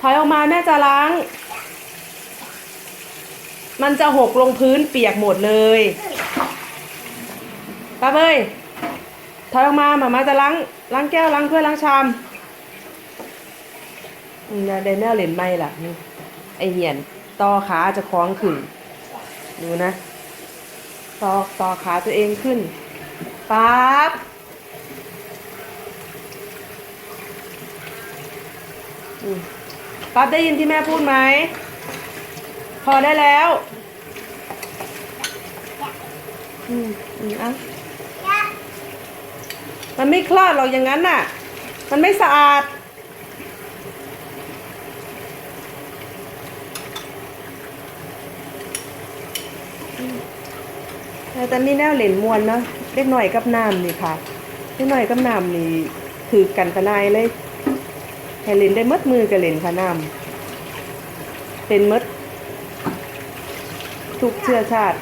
ถอยออกมาแม่จะล้าง มันจะหกลงพื้นเปียกหมดเลยป้าเอ้ยถอยออกมาหมามาจะล้างล้างแก้วล้างถ้วยล้างชามเนี่ยไดเนลเล่นไม่ล่ะนี่ไอเหียนต่อขาจะคล้องขึ้น ดูนะต่อต่อขาตัวเองขึ้นปั๊บอืม ปั๊บได้ยินที่แม่พูดไหม พอได้แล้วอืมอืมอะมันไม่คลอดหรอกอย่างนั้นน่ะ มันไม่สะอาด แต่แต่มีแนวเหล่นมวนเนาะเล็กหน่อยกับน้ำนี่ค่ะเล็กหน่อยกับน้ำนี่ถือกันกระนายเลย ให้เล่นได้มดมือกับเล่นค่ะน้ำเป็นมดทุกเชื้อชาติ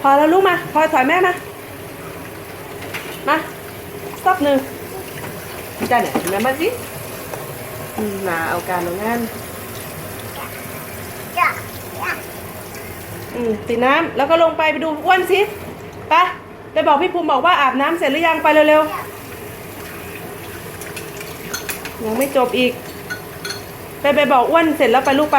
พอแล้วลูกมา พอถอยแม่มา มาสต็อปหนึ่งจ้าเนี่ยแม่มาสิมาเอาการเอางานอืมติดน้ำแล้วก็ลงไปไปดูอ้วนสิ ไป ไปบอกพี่ภูมิบอกว่าอาบน้ำเสร็จหรือยังไปเร็วๆ ยังไม่จบอีก ไปไปบอกอ้วนเสร็จแล้วไปลูกไป